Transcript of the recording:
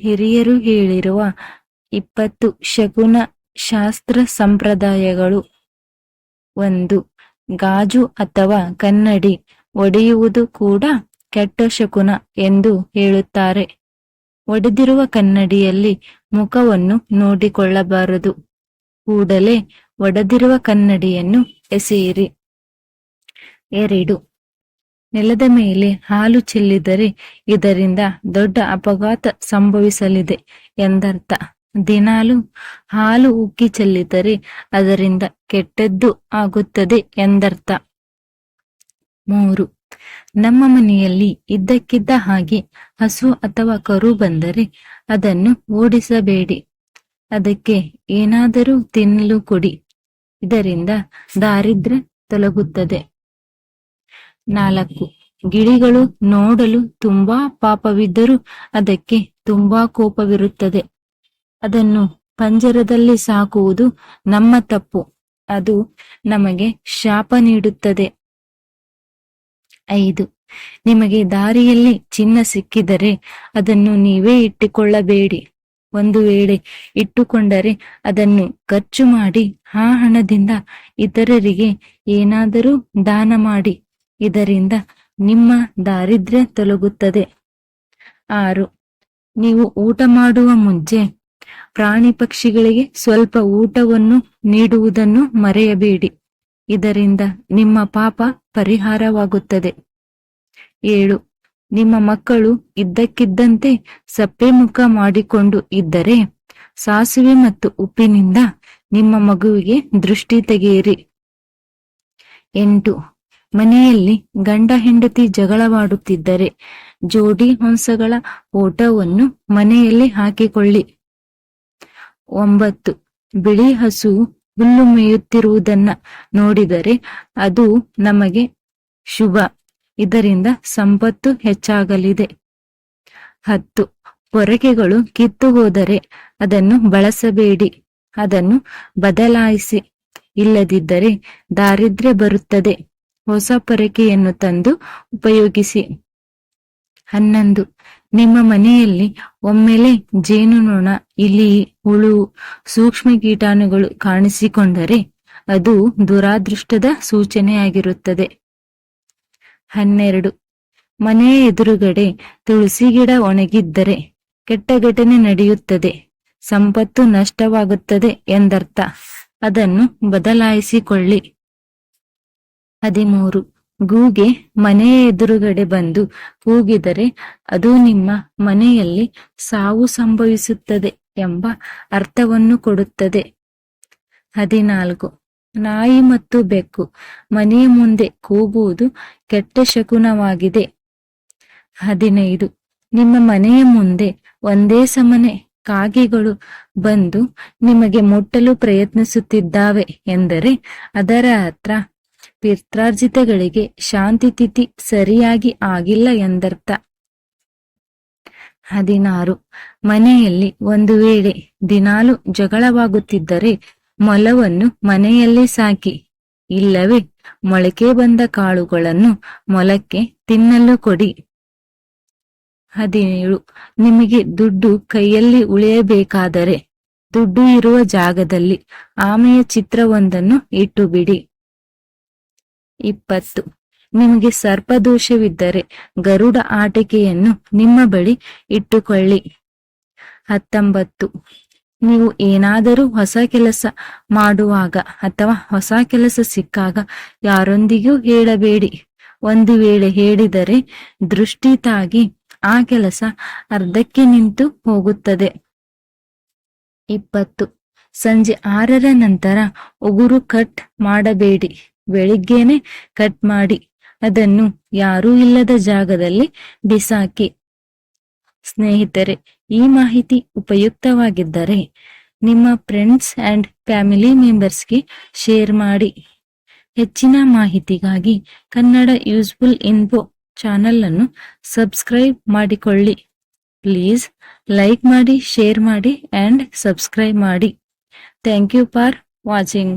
ಹಿರಿಯರು ಹೇಳಿರುವ ಇಪ್ಪತ್ತು ಶಕುನ ಶಾಸ್ತ್ರ ಸಂಪ್ರದಾಯಗಳು ಒಂದು. ಗಾಜು ಅಥವಾ ಕನ್ನಡಿ ಒಡೆಯುವುದು ಕೂಡ ಕೆಟ್ಟ ಶಕುನ ಎಂದು ಹೇಳುತ್ತಾರೆ. ಒಡೆದಿರುವ ಕನ್ನಡಿಯಲ್ಲಿ ಮುಖವನ್ನು ನೋಡಿಕೊಳ್ಳಬಾರದು. ಕೂಡಲೇ ಒಡೆದಿರುವ ಕನ್ನಡಿಯನ್ನು ಎಸೆಯಿರಿ. ಎರಡು. ನೆಲದ ಮೇಲೆ ಹಾಲು ಚೆಲ್ಲಿದರೆ ಇದರಿಂದ ದೊಡ್ಡ ಅಪಘಾತ ಸಂಭವಿಸಲಿದೆ ಎಂದರ್ಥ. ದಿನಾಲು ಹಾಲು ಉಕ್ಕಿ ಚೆಲ್ಲಿದರೆ ಅದರಿಂದ ಕೆಟ್ಟದ್ದು ಆಗುತ್ತದೆ ಎಂದರ್ಥ. ಮೂರು. ನಮ್ಮ ಮನೆಯಲ್ಲಿ ಇದ್ದಕ್ಕಿದ್ದ ಹಾಗೆ ಹಸು ಅಥವಾ ಕರು ಬಂದರೆ ಅದನ್ನು ಓಡಿಸಬೇಡಿ. ಅದಕ್ಕೆ ಏನಾದರೂ ತಿನ್ನಲು ಕೊಡಿ. ಇದರಿಂದ ದಾರಿದ್ರ್ಯ ತೊಲಗುತ್ತದೆ. ನಾಲ್ಕು. ಗಿಳಿಗಳು ನೋಡಲು ತುಂಬಾ ಪಾಪವಿದ್ದರೂ ಅದಕ್ಕೆ ತುಂಬಾ ಕೋಪವಿರುತ್ತದೆ. ಅದನ್ನು ಪಂಜರದಲ್ಲಿ ಸಾಕುವುದು ನಮ್ಮ ತಪ್ಪು. ಅದು ನಮಗೆ ಶಾಪ ನೀಡುತ್ತದೆ. ಐದು. ನಿಮಗೆ ದಾರಿಯಲ್ಲಿ ಚಿನ್ನ ಸಿಕ್ಕಿದರೆ ಅದನ್ನು ನೀವೇ ಇಟ್ಟುಕೊಳ್ಳಬೇಡಿ. ಒಂದು ವೇಳೆ ಇಟ್ಟುಕೊಂಡರೆ ಅದನ್ನು ಖರ್ಚು ಮಾಡಿ ಆ ಹಣದಿಂದ ಇತರರಿಗೆ ಏನಾದರೂ ದಾನ ಮಾಡಿ. ಇದರಿಂದ ನಿಮ್ಮ ದಾರಿದ್ರ್ಯ ತೊಲಗುತ್ತದೆ. ಆರು, ನೀವು ಊಟ ಮಾಡುವ ಮುಂಚೆ ಪ್ರಾಣಿ ಪಕ್ಷಿಗಳಿಗೆ ಸ್ವಲ್ಪ ಊಟವನ್ನು ನೀಡುವುದನ್ನು ಮರೆಯಬೇಡಿ. ಇದರಿಂದ ನಿಮ್ಮ ಪಾಪ ಪರಿಹಾರವಾಗುತ್ತದೆ. ಏಳು, ನಿಮ್ಮ ಮಕ್ಕಳು ಇದ್ದಕ್ಕಿದ್ದಂತೆ ಸಪ್ಪೆ ಮುಖ ಮಾಡಿಕೊಂಡು ಇದ್ದರೆ ಸಾಸಿವೆ ಮತ್ತು ಉಪ್ಪಿನಿಂದ ನಿಮ್ಮ ಮಗುವಿಗೆ ದೃಷ್ಟಿ ತೆಗೆಯಿರಿ. ಎಂಟು ಮನೆಯಲ್ಲಿ ಗಂಡ ಹೆಂಡತಿ ಜಗಳವಾಡುತ್ತಿದ್ದರೆ ಜೋಡಿ ಹಂಸಗಳ ಓಟವನ್ನು ಮನೆಯಲ್ಲಿ ಹಾಕಿಕೊಳ್ಳಿ. ಒಂಬತ್ತು. ಬಿಳಿ ಹಸು ಹುಲ್ಲು ಮೇಯುತ್ತಿರುವುದನ್ನ ನೋಡಿದರೆ ಅದು ನಮಗೆ ಶುಭ. ಇದರಿಂದ ಸಂಪತ್ತು ಹೆಚ್ಚಾಗಲಿದೆ. ಹತ್ತು. ಪೊರಕೆಗಳು ಕಿತ್ತು ಹೋದರೆ ಅದನ್ನು ಬಳಸಬೇಡಿ. ಅದನ್ನು ಬದಲಾಯಿಸಿ. ಇಲ್ಲದಿದ್ದರೆ ದಾರಿದ್ರ್ಯ ಬರುತ್ತದೆ. ಹೊಸ ಪೊರಕೆಯನ್ನು ತಂದು ಉಪಯೋಗಿಸಿ. ಹನ್ನೊಂದು. ನಿಮ್ಮ ಮನೆಯಲ್ಲಿ ಒಮ್ಮೆಲೆ ಜೇನುನೊಣ ಇಲಿ, ಹುಳು, ಸೂಕ್ಷ್ಮ ಕೀಟಾಣುಗಳು ಕಾಣಿಸಿಕೊಂಡರೆ ಅದು ದುರಾದೃಷ್ಟದ ಸೂಚನೆಯಾಗಿರುತ್ತದೆ. ಹನ್ನೆರಡು. ಮನೆಯ ಎದುರುಗಡೆ ತುಳಸಿ ಗಿಡ ಒಣಗಿದ್ದರೆ ಕೆಟ್ಟ ಘಟನೆ ನಡೆಯುತ್ತದೆ. ಸಂಪತ್ತು ನಷ್ಟವಾಗುತ್ತದೆ ಎಂದರ್ಥ. ಅದನ್ನು ಬದಲಾಯಿಸಿಕೊಳ್ಳಿ. ಹದಿಮೂರು. ಗೂಗೆ ಮನೆಯ ಎದುರುಗಡೆ ಬಂದು ಕೂಗಿದರೆ, ಅದು ನಿಮ್ಮ ಮನೆಯಲ್ಲಿ ಸಾವು ಸಂಭವಿಸುತ್ತದೆ ಎಂಬ ಅರ್ಥವನ್ನು ಕೊಡುತ್ತದೆ. ಹದಿನಾಲ್ಕು. ನಾಯಿ ಮತ್ತು ಬೆಕ್ಕು. ಮನೆಯ ಮುಂದೆ ಕೂಗುವುದು ಕೆಟ್ಟ ಶಕುನವಾಗಿದೆ. ಹದಿನೈದು. ನಿಮ್ಮ ಮನೆಯ ಮುಂದೆ ಒಂದೇ ಸಮನೆ ಕಾಗೆಗಳು ಬಂದು ನಿಮಗೆ ಮುಟ್ಟಲು ಪ್ರಯತ್ನಿಸುತ್ತಿದ್ದಾವೆ ಎಂದರೆ, ಅದರ ಹತ್ರ ಪಿತ್ರಾರ್ಜಿತಗಳಿಗೆ ಶಾಂತಿ ತಿಥಿ ಸರಿಯಾಗಿ ಆಗಿಲ್ಲ ಎಂದರ್ಥ. ಹದಿನಾರು. ಮನೆಯಲ್ಲಿ ಒಂದು ವೇಳೆ ದಿನಾಲು ಜಗಳವಾಗುತ್ತಿದ್ದರೆ ಮೊಲವನ್ನು ಮನೆಯಲ್ಲೇ ಸಾಕಿ, ಇಲ್ಲವೇ ಮೊಳಕೆ ಬಂದ ಕಾಳುಗಳನ್ನು ಮೊಲಕ್ಕೆ ತಿನ್ನಲು ಕೊಡಿ. ಹದಿನೇಳು. ನಿಮಗೆ ದುಡ್ಡು ಕೈಯಲ್ಲಿ ಉಳಿಯಬೇಕಾದರೆ ದುಡ್ಡು ಇರುವ ಜಾಗದಲ್ಲಿ ಆಮೆಯ ಚಿತ್ರವೊಂದನ್ನು ಇಟ್ಟು ಬಿಡಿ ಇಪ್ಪತ್ತು. ನಿಮಗೆ ಸರ್ಪದೋಷವಿದ್ದರೆ ಗರುಡ ಆಟಿಕೆಯನ್ನು ನಿಮ್ಮ ಬಳಿ ಇಟ್ಟುಕೊಳ್ಳಿ. ಹತ್ತೊಂಬತ್ತು. ನೀವು ಏನಾದರೂ ಹೊಸ ಕೆಲಸ ಮಾಡುವಾಗ ಅಥವಾ ಹೊಸ ಕೆಲಸ ಸಿಕ್ಕಾಗ ಯಾರೊಂದಿಗೂ ಹೇಳಬೇಡಿ. ಒಂದು ವೇಳೆ ಹೇಳಿದರೆ ದೃಷ್ಟಿ ತಾಗಿ ಆ ಕೆಲಸ ಅರ್ಧಕ್ಕೆ ನಿಂತು ಹೋಗುತ್ತದೆ. ಇಪ್ಪತ್ತು. ಸಂಜೆ ಆರರ ನಂತರ ಉಗುರು ಕಟ್ ಮಾಡಬೇಡಿ. ಬೆಳಿಗ್ಗೆನೆ ಕಟ್ ಮಾಡಿ. ಅದನ್ನು ಯಾರೂ ಇಲ್ಲದ ಜಾಗದಲ್ಲಿ ಬಿಸಾಕಿ. ಸ್ನೇಹಿತರೆ, ಈ ಮಾಹಿತಿ ಉಪಯುಕ್ತವಾಗಿದ್ದರೆ ನಿಮ್ಮ ಫ್ರೆಂಡ್ಸ್ ಅಂಡ್ ಫ್ಯಾಮಿಲಿ ಮೆಂಬರ್ಸ್ಗೆ ಶೇರ್ ಮಾಡಿ. ಹೆಚ್ಚಿನ ಮಾಹಿತಿಗಾಗಿ ಕನ್ನಡ ಯೂಸ್ಫುಲ್ ಇನ್ಫೋ ಚಾನಲ್ ಅನ್ನು ಸಬ್ಸ್ಕ್ರೈಬ್ ಮಾಡಿಕೊಳ್ಳಿ. ಪ್ಲೀಸ್ ಲೈಕ್ ಮಾಡಿ, ಶೇರ್ ಮಾಡಿ ಅಂಡ್ ಸಬ್ಸ್ಕ್ರೈಬ್ ಮಾಡಿ. Thank you for watching.